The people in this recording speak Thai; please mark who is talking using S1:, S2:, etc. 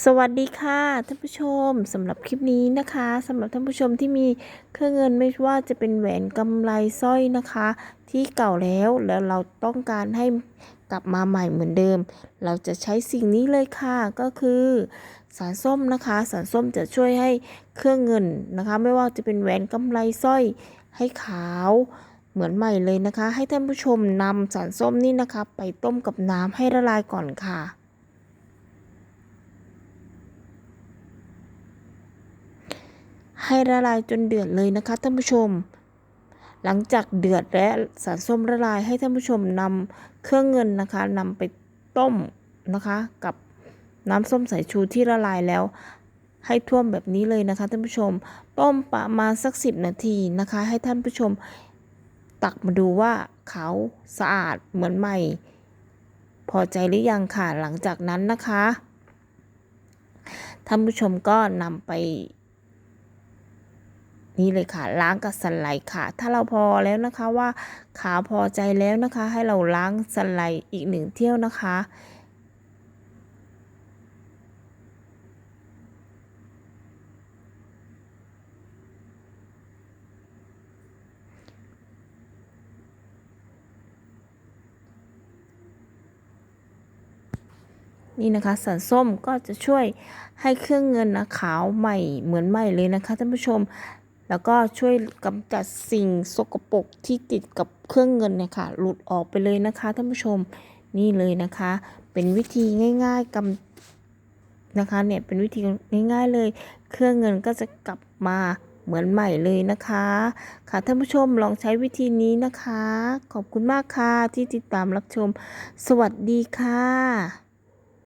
S1: สวัสดีค่ะท่านผู้ชมสำหรับคลิปนี้นะคะสำหรับท่านผู้ชมที่มีเครื่องเงินไม่ว่าจะเป็นแหวนกำไรสร้อยนะคะ ที่เก่าแล้วแล้วเราต้องการให้กลับมาใหม่เหมือนเดิม เราจะใช้สิ่งนี้เลยค่ะก็คือสารส้มนะคะ สารส้มจะช่วยให้เครื่องเงินนะคะ ไม่ว่าจะเป็นแหวนกำไรสร้อยให้ขาวเหมือนใหม่เลยนะคะ ให้ท่านผู้ชมนำสารส้มนี่นะคะ ไปต้มกับน้ำให้ละลายก่อนค่ะ ให้ละลายจนเดือดเลยนะคะท่านผู้ชม หลังจากเดือดและสารส้มละลายให้ท่านผู้ชมนำเครื่องเงินนะคะนำไปต้มนะคะกับน้ำส้มสายชูที่ละลายแล้ว ให้ท่วมแบบนี้เลยนะคะท่านผู้ชม ต้มประมาณสักสิบนาทีนะคะ ให้ท่านผู้ชมตักมาดูว่าเขาสะอาดเหมือนใหม่ พอใจหรือยังค่ะหลังจากนั้นนะคะท่านผู้ชมก็นำไป นี่เลยค่ะล้างกับสไลด์ค่ะ ถ้าเราพอแล้วนะคะว่าขาพอใจแล้วนะคะ ให้เราล้างสไลด์อีกหนึ่งเที่ยวนะคะนี่นะคะสารส้มก็จะช่วยให้เครื่องเงินนะขาวใหม่เหมือนใหม่เลยนะคะท่านผู้ชม แล้วก็ช่วยกำจัดสิ่งสกปรกที่ติดกับเครื่องเงินเนี่ยค่ะ หลุดออกไปเลยนะคะท่านผู้ชมนี่เลยนะคะ เป็นวิธีง่ายๆกำนะคะเนี่ยเป็นวิธีง่ายๆเลย เครื่องเงินก็จะกลับมาเหมือนใหม่เลยนะคะ ค่ะท่านผู้ชมลองใช้วิธีนี้นะคะ ขอบคุณมากค่ะที่ติดตามรับชม สวัสดีค่ะ